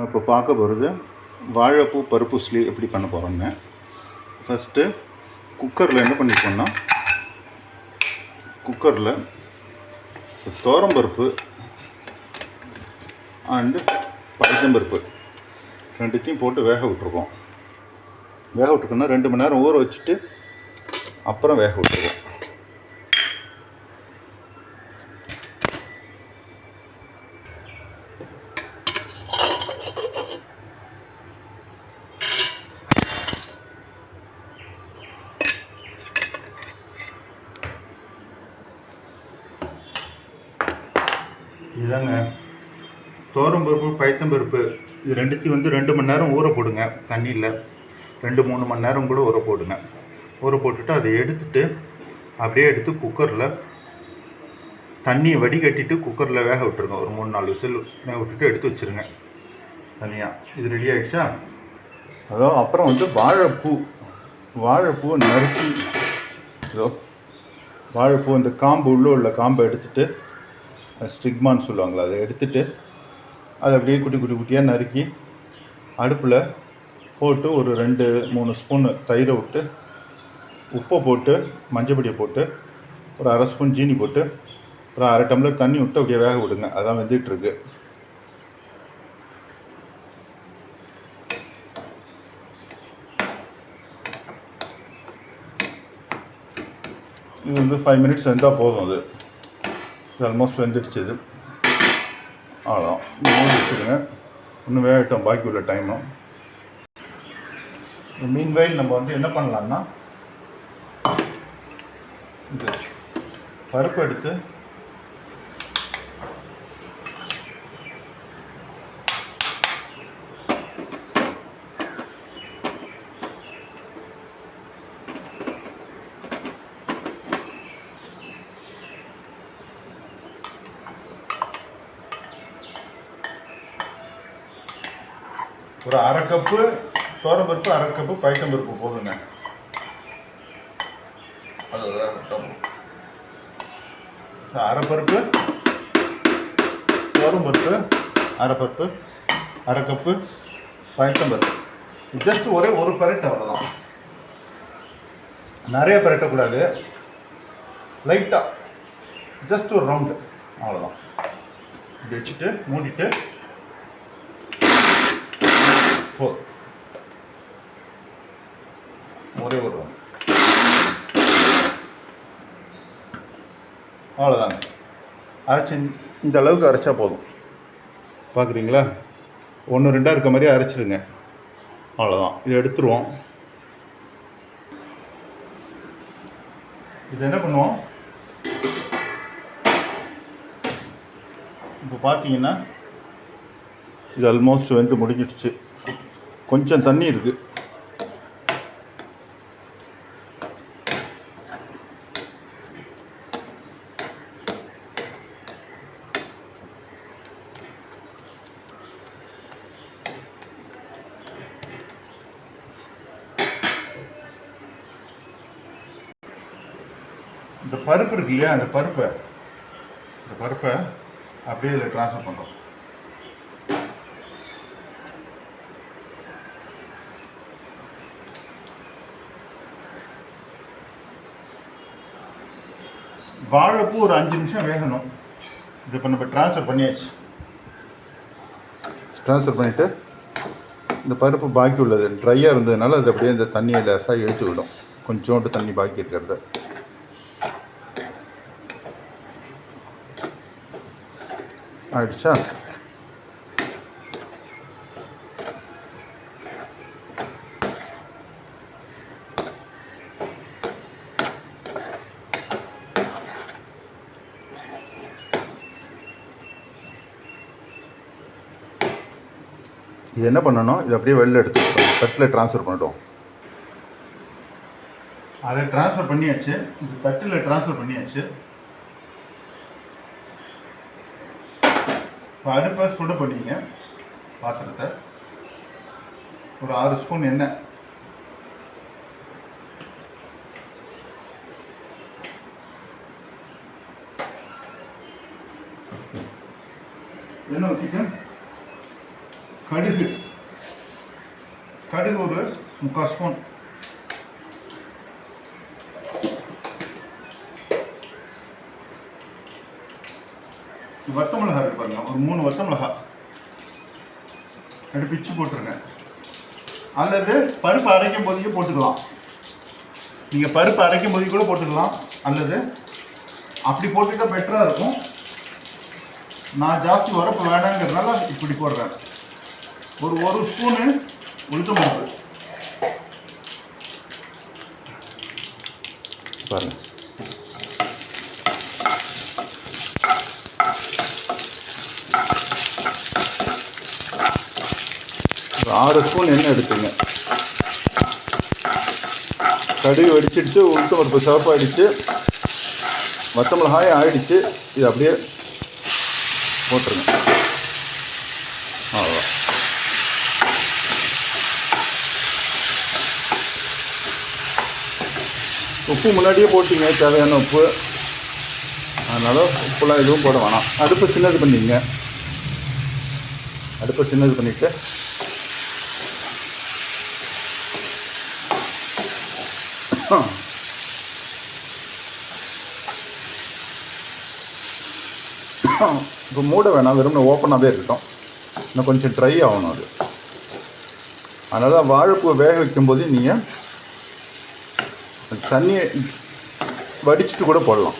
நம்ம இப்போ பார்க்க போகிறது வாழைப்பூ பருப்பு ஸ்லீ எப்படி பண்ண போகிறோன்னு ஃபஸ்ட்டு குக்கரில் என்ன பண்ணிக்கோன்னா குக்கரில் பருப்பு அண்டு பருப்பு ரெண்டுத்தையும் போட்டு வேக விட்ருக்கோம் வேக விட்டுருக்கோன்னா ரெண்டு மணி நேரம் ஊற வச்சுட்டு அப்புறம் வேக இதுதாங்க இதாங்க பருப்பு பைத்தம்பருப்பு இது ரெண்டுத்தையும் வந்து ரெண்டு மணி நேரம் ஊற போடுங்க தண்ணியில். ரெண்டு மூணு மணி நேரம் கூட ஊற போடுங்க. ஊற போட்டுட்டு அதை எடுத்துட்டு அப்படியே எடுத்து குக்கரில் தண்ணியை வடிகட்டிட்டு குக்கரில் வேக விட்டுருங்க. ஒரு மூணு நாலு விசில் வேக விட்டுட்டு எடுத்து வச்சுருங்க. தனியாக இது ரெடி ஆகிடுச்சா அதோ அப்புறம் வந்து வாழைப்பூ வாழைப்பூ நறுக்கி இதோ வாழைப்பூ இந்த காம்பு உள்ளே உள்ள காம்பை எடுத்துகிட்டு ஸ்டிக்மான்னு சொல்லுவாங்களா அதை எடுத்துட்டு அதை அப்படியே குட்டி குட்டி குட்டியாக நறுக்கி அடுப்பில் போட்டு ஒரு ரெண்டு மூணு ஸ்பூனு தயிரை விட்டு உப்பை போட்டு மஞ்சப்பொடியை போட்டு ஒரு அரை ஸ்பூன் ஜீனி போட்டு ஒரு அரை டம்ளர் தண்ணி விட்டு அப்படியே வேக விடுங்க. அதான் வெந்துட்டுருக்கு இது வந்து ஃபைவ் மினிட்ஸ் வெந்தால் போதும் அது. இது ஆல்மோஸ்ட் வெந்துடுச்சு இது அவ்வளோதான் மூடி வச்சுருங்க. இன்னும் வேகட்டும். பாக்கி உள்ள டைமும் மீன் வயல் நம்ம வந்து என்ன பண்ணலான்னா இது பருப்பு எடுத்து ஒரு அரை கப்பு துவரம்பருப்பு அரை கப்பு பயத்தம்பருப்பு போதுங்க. அதுதான் வேகட்டும். அரைப்பருப்பு அரை அரை கப்பு பயத்தம்பருப்பு. ஜஸ்ட் ஒரே ஒரு பரட்டு அவ்வளோதான் நிறைய பரட்டக்கூடாது. லைட்டாக ஜஸ்ட் ஒரு ரவுண்டு அவ்வளோதான் இப்படி வச்சுட்டு மூடிட்டு போதும் ஒரே ஒரு அவ்வளோதாங்க அரைச்சி இந்த அளவுக்கு அரைச்சா போதும். பார்க்குறீங்களா? ஒன்று ரெண்டாக இருக்க மாதிரி அரைச்சிடுங்க. அவ்வளோதான் இதை எடுத்துருவோம். இது என்ன பண்ணுவோம்? இப்போ பார்த்தீங்கன்னா இது ஆல்மோஸ்ட் வந்து முடிஞ்சிடுச்சு. கொஞ்சம் தண்ணி இருக்குது இந்த பருப்பு இருக்கு இல்லையா? அந்த பருப்பை இந்த பருப்பை அப்படியே இதில் ட்ரான்ஸ்ஃபர் பண்ணுறோம் வாழைப்பூ ஒரு அஞ்சு நிமிஷம் வேகணும். இது இப்போ நம்ம ட்ரான்ஸ்ஃபர் பண்ணியாச்சு. ட்ரான்ஸ்ஃபர் பண்ணிவிட்டு இந்த பருப்பு பாக்கி உள்ளது. ட்ரையாக இருந்ததுனால அது அப்படியே இந்த தண்ணியை லேசாக இழுத்து விடும். கொஞ்சோண்டு தண்ணி பாக்கி இருக்கிறத. ஆயிடுச்சா? இது என்ன பண்ணணும்? இது அப்படியே வெளில எடுத்து தட்டில் ட்ரான்ஸ்ஃபர் பண்ணிட்டோம். அதை ட்ரான்ஸ்ஃபர் பண்ணியாச்சு. இந்த தட்டில் ட்ரான்ஸ்ஃபர் பண்ணியாச்சு. இப்போ அடுப்பை சுட பண்ணிங்க. பாத்திரத்தை. ஒரு ஆறு ஸ்பூன் எண்ணெய். எண்ணெய் ஊற்றிட்டு கடுகு. கடுகு ஒரு முக்கால் ஸ்பூன். வத்த மிளகா இருக்கு பாருங்க. ஒரு மூணு வத்த மிளகா ரெண்டு பிச்சு போட்டுருங்க. அல்லது பருப்பு அரைக்கும் போதையும் போட்டுக்கலாம். நீங்கள் பருப்பு அரைக்கும் போது கூட போட்டுக்கலாம். அல்லது அப்படி போட்டுட்டா பெட்டராக இருக்கும். நான் ஜாஸ்தி உரப்பு வேண்டாங்கிறதுனால இப்படி போடுறேன். ஒரு ஒரு ஸ்பூனு உளுத்தம் பருப்பு பாருங்க. ஒரு ஆறு ஸ்பூன் எண்ணெய் எடுத்துங்க. கடுகு வெடிச்சிடுச்சு உளுத்தம் பருப்பு சிவப்பாயிடுச்சு வத்த மிளகாயும் ஆயிடுச்சு. இது அப்படியே போட்டுருங்க. உப்பு முன்னாடியே போட்டிங்க தேவையான உப்பு. அதனால் உப்புலாம் எதுவும் போட வேணாம். அடுப்பை சின்னது பண்ணிங்க அடுப்பை சின்னது பண்ணிவிட்டு இப்போ மூட வேணாம் வெறும் ஓப்பனாகவே இருக்கட்டும். இன்னும் கொஞ்சம் ட்ரை ஆகணும் அது. அதனால் வாழைப்பூ வேக வைக்கும்போது நீங்கள் தண்ணியை வடிச்சிட்டு கூட போடலாம்.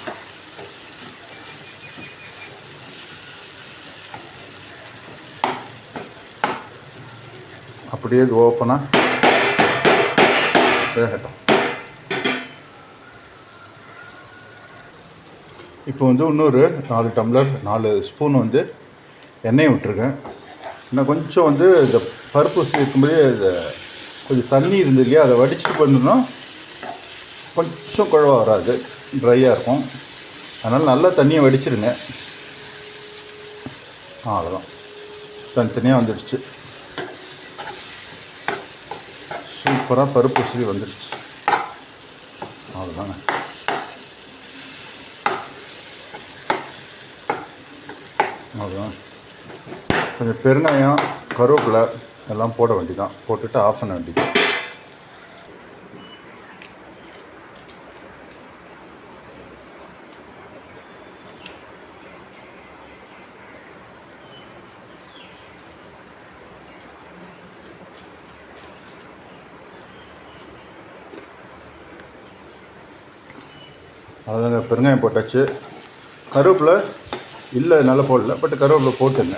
அப்படியே இது ஓப்பனாக வேகட்டும். இப்போ வந்து இன்னொரு நாலு டம்ளர் நாலு ஸ்பூன் வந்து எண்ணெய் விட்டுருக்கேன். இன்னும் கொஞ்சம் வந்து இந்த பருப்பு சேர்க்கும்போதே கொஞ்சம் தண்ணி இருந்து இல்லையா அதை வடிச்சுட்டு பண்ணணும்னா கொஞ்சம் குழவா வராது. ட்ரையாக இருக்கும். அதனால் நல்லா தண்ணியை வடிச்சிருங்க. அவ்வளோதான் தனித்தனியாக வந்துடுச்சு சூப்பராக பருப்பு உசிரி வந்துடுச்சு அவ்வளோதாங்க அவ்வளோதான் கொஞ்சம் பெருங்காயம் கருவேப்பிலை எல்லாம் போட வேண்டியதான் போட்டுட்டு ஆஃப் பண்ண வேண்டியது அவ்வளோதாங்க பெருங்காயம் போட்டாச்சு. கருவேப்பிலை இல்லை நல்லா போடல. பட் கருவேப்பிலை போட்டுங்க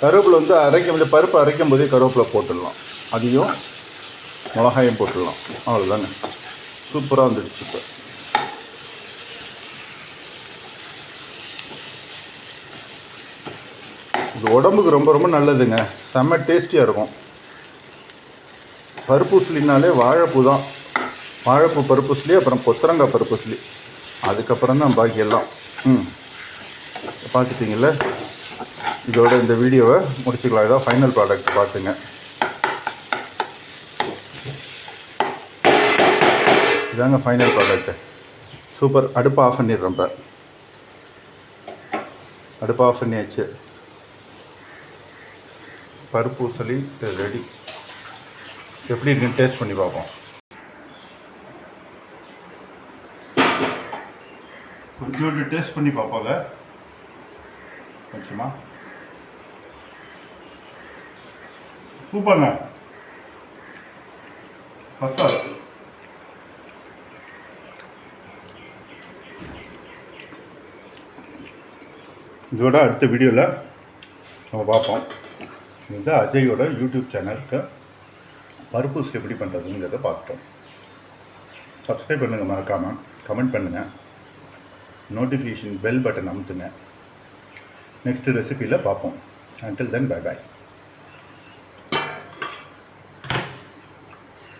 கருவேப்பிலை வந்து அரைக்கும் போது பருப்பு அரைக்கும் போதே கருவேப்பிலை போட்டுடலாம். அதையும் மிளகாயும் போட்டுடலாம். அவ்வளோதாங்க சூப்பராக வந்துடுச்சு இப்போ. இது உடம்புக்கு ரொம்ப ரொம்ப நல்லதுங்க. செம்ம டேஸ்டியாக இருக்கும். பருப்பூசலினாலே வாழைப்பூ தான். வாழைப்பூ பருப்பூசலி அப்புறம் கொத்தரங்காய் பருப்பூசலி. அதுக்கப்புறம் தான் பாக்கி எல்லாம். ம். பார்த்துட்டிங்கள இதோட இந்த வீடியோவை முடிச்சுக்கலாம். இதான் ஃபைனல் ப்ராடக்ட் பார்த்துங்க. இதாங்க ஃபைனல் ப்ராடக்ட்டு சூப்பர் அடுப்பை ஆஃப் பண்ணிடுறோம் இப்போ. அடுப்பை ஆஃப் பண்ணியாச்சு. பருப்பூசலி ரெடி எப்படி இருக்குன்னு டேஸ்ட் பண்ணி பார்ப்போம். கொஞ்சோண்டு டேஸ்ட் பண்ணி பார்ப்பாங்க கொஞ்சமா. சூப்பர்ண்ண. பத்தாது. இதோட அடுத்த வீடியோவில் நம்ம பார்ப்போம். இது அஜயோட யூடியூப் சேனலுக்கு பருப்பு எப்படி பண்ணுறதுங்கிறத பார்த்துட்டோம். சப்ஸ்கிரைப் பண்ணுங்கள் மறக்காமல் கமெண்ட் பண்ணுங்கள் நோட்டிஃபிகேஷன் பெல் பட்டன் அமுத்துங்க. நெக்ஸ்ட் ரெசிபியில் பார்ப்போம். Until then bye bye